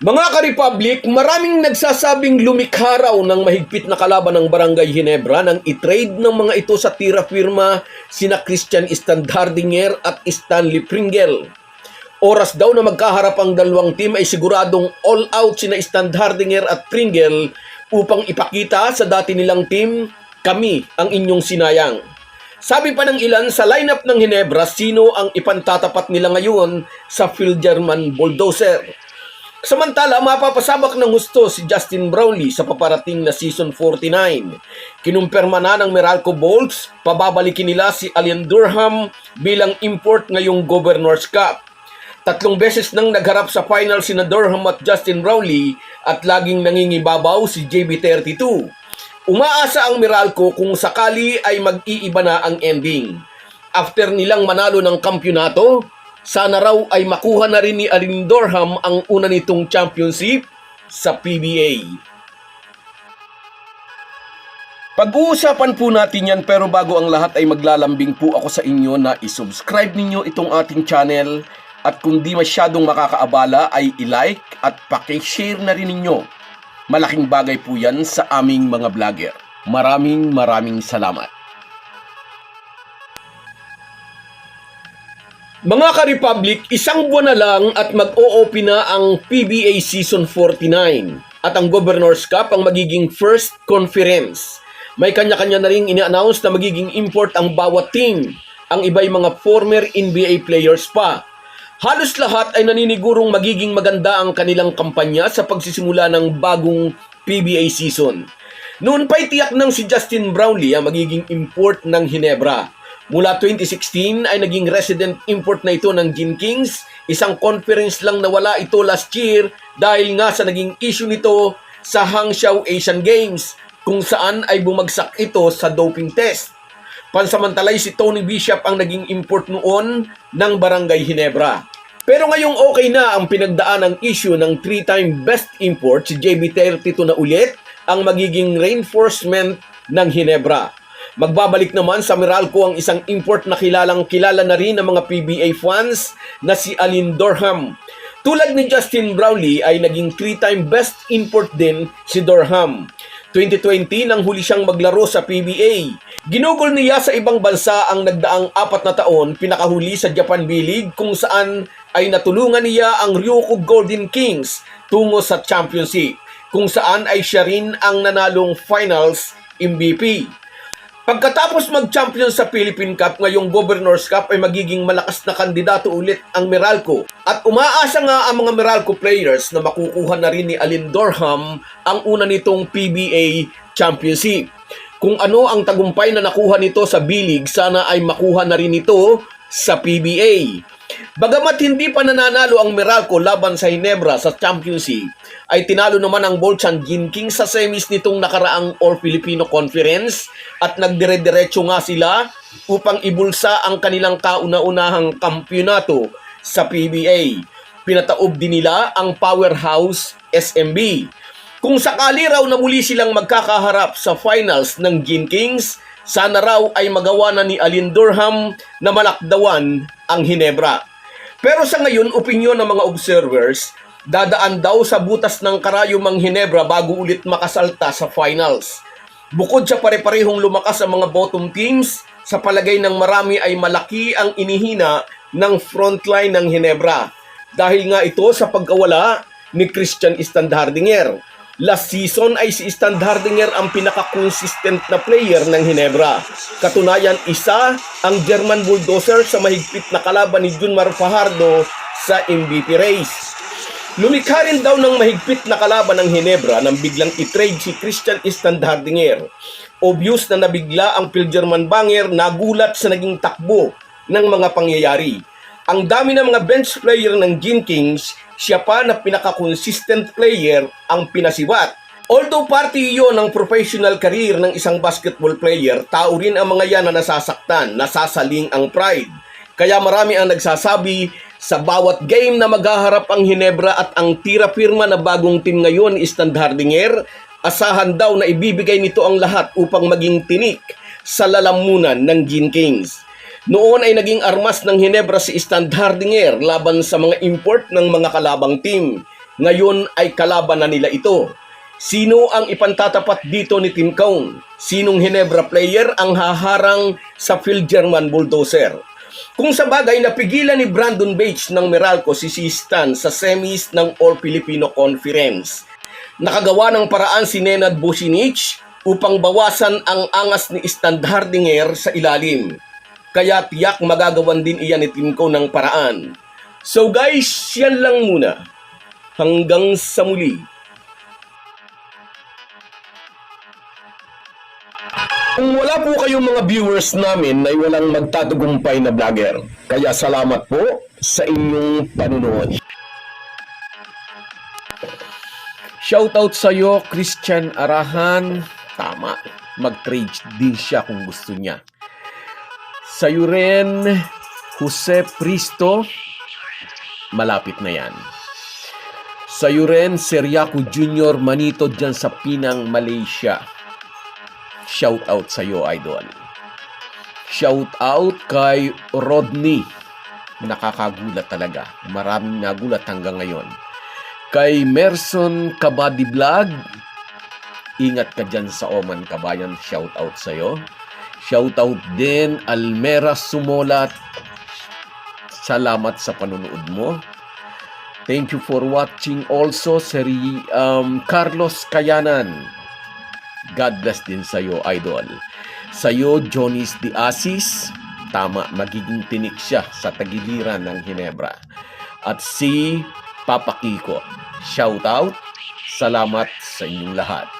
Mga ka-Republic, maraming nagsasabing lumikha raw ng mahigpit na kalaban ng Barangay Ginebra nang i-trade ng mga ito sa tira firma sina Christian Standhardinger at Stanley Pringle. Oras daw na magkaharap ang dalawang team ay siguradong all out sina Standhardinger at Pringle upang ipakita sa dati nilang team, kami ang inyong sinayang. Sabi pa ng ilan sa lineup ng Ginebra sino ang ipantatapat nila ngayon sa Phil German Bulldozer. Samantala, mapapasabak ng gusto si Justin Brownlee sa paparating na season 49. Kinumpirma na ng Meralco Bolts, pababalikin nila si Alien Durham bilang import ngayong Governor's Cup. Tatlong beses nang nagharap sa final sina Durham at Justin Brownlee at laging nangingibabaw si JB32. Umaasa ang Meralco kung sakali ay mag-iiba na ang ending. After nilang manalo ng kampyonato, sana raw ay makuha na rin ni Alin Dorham ang una nitong championship sa PBA. Pag-uusapan po natin yan pero bago ang lahat ay maglalambing po ako sa inyo na isubscribe ninyo itong ating channel at kung di masyadong makakaabala ay i-like at pakishare na rin ninyo. Malaking bagay po yan sa aming mga vlogger. Maraming maraming salamat. Mga ka-Republic, isang buwan na lang at mag-o-open na ang PBA Season 49 at ang Governor's Cup ang magiging first conference. May kanya-kanya na rin ini-announce na magiging import ang bawat team. Ang iba'y mga former NBA players pa. Halos lahat ay naninigurong magiging maganda ang kanilang kampanya sa pagsisimula ng bagong PBA season. Noon pa'y tiyak ng si Justin Brownlee ang magiging import ng Hinebra. Mula 2016 ay naging resident import na ito ng Gin Kings. Isang conference lang nawala ito last year dahil nga sa naging issue nito sa Hangzhou Asian Games kung saan ay bumagsak ito sa doping test. Pansamantalay si Tony Bishop ang naging import noon ng Barangay Ginebra. Pero ngayong okay na ang pinagdaan ng issue ng three-time best import si JB32 na ulit ang magiging reinforcement ng Ginebra. Magbabalik naman sa Meralco ang isang import na kilalang kilala na rin ng mga PBA fans na si Alin Dorham. Tulad ni Justin Brownlee ay naging three-time best import din si Dorham. 2020 nang huli siyang maglaro sa PBA. Ginugol niya sa ibang bansa ang nagdaang apat na taon pinakahuli sa Japan B-League kung saan ay natulungan niya ang Ryukyu Golden Kings tungo sa championship kung saan ay siya rin ang nanalong finals MVP. Pagkatapos mag-champion sa Philippine Cup ngayong Governor's Cup ay magiging malakas na kandidato ulit ang Meralco. At umaasa nga ang mga Meralco players na makukuha na rin ni Alin Dorham ang una nitong PBA Championship. Kung ano ang tagumpay na nakuha nito sa B-League, sana ay makuha na rin ito sa PBA. Bagamat hindi pa nananalo ang Meralco laban sa Hinebra sa championship, ay tinalo naman ang Bolchan Ginking sa semis nitong nakaraang All-Filipino Conference at nagdire-diretso nga sila upang ibulsa ang kanilang kauna-unahang kampyonato sa PBA. Pinataob din nila ang powerhouse SMB. Kung sakali raw na muli silang magkakaharap sa finals ng Gin Kings, sana raw ay magawa na ni Alin Durham na malakdawan ang Hinebra. Pero sa ngayon, opinyon ng mga observers, dadaan daw sa butas ng karayom ang Hinebra bago ulit makasalta sa finals. Bukod sa pare-parehong lumakas ang mga bottom teams, sa palagay ng marami ay malaki ang inihina ng frontline ng Hinebra. Dahil nga ito sa pagkawala ni Christian Standhardinger. Last season ay si Standhardinger ang pinaka-consistent na player ng Hinebra. Katunayan, isa ang German Bulldozer sa mahigpit na kalaban ni Junmar Fajardo sa MVP race. Lumikha rin daw ng mahigpit na kalaban ng Hinebra nang biglang i-trade si Christian Standhardinger. Obvious na nabigla ang Pilgerman Banger nagulat sa naging takbo ng mga pangyayari. Ang dami ng mga bench player ng Gin Kings, siya pa na pinaka-consistent player ang pinasibat. Although party iyon ng professional career ng isang basketball player, tao rin ang mga yan na nasasaktan, nasasaling ang pride. Kaya marami ang nagsasabi sa bawat game na maghaharap ang Hinebra at ang tira firma na bagong team ngayon is Standhardinger, asahan daw na ibibigay nito ang lahat upang maging tinik sa lalamunan ng Gin Kings. Noon ay naging armas ng Hinebra si Standhardinger laban sa mga import ng mga kalabang team. Ngayon ay kalaban na nila ito. Sino ang ipantatapat dito ni Tim Kaung? Sinong Hinebra player ang haharang sa Phil German Bulldozer? Kung sa bagay napigilan ni Brandon Bates ng Meralco si Sistan sa semis ng All-Filipino Conference. Nakagawa ng paraan si Nenad Businich upang bawasan ang angas ni Stan Hardinger sa ilalim. Kaya tiyak magagawan din iyan ni Timko ng paraan. So guys, yan lang muna. Hanggang sa muli. Kung wala po kayong mga viewers namin ay walang magtatagumpay na vlogger. Kaya salamat po sa inyong panunood. Shoutout sa iyo, Christian Arahan. Tama, mag-trade din siya kung gusto niya. Sa iyo rin, Jose Pristo. Malapit na yan. Sa iyo rin, Seriaco Junior Manito dyan sa Pinang, Malaysia. Shout out sa iyo, idol. Shout out kay Rodney. Nakakagulat talaga. Maraming nagulat hanggang ngayon. Kay Merson Kabadi Vlog. Ingat ka dyan sa Oman Kabayan. Shout out sa iyo. Shout out din Almera Sumolat. Salamat sa panonood mo. Thank you for watching also Seri um, Carlos Kayanan. God bless din sa iyo, idol. Sa iyo, Jonis de Asis. Tama, magiging tinik siya sa tagiliran ng Hinebra. At si Papa Kiko. Shout out. Salamat sa inyong lahat.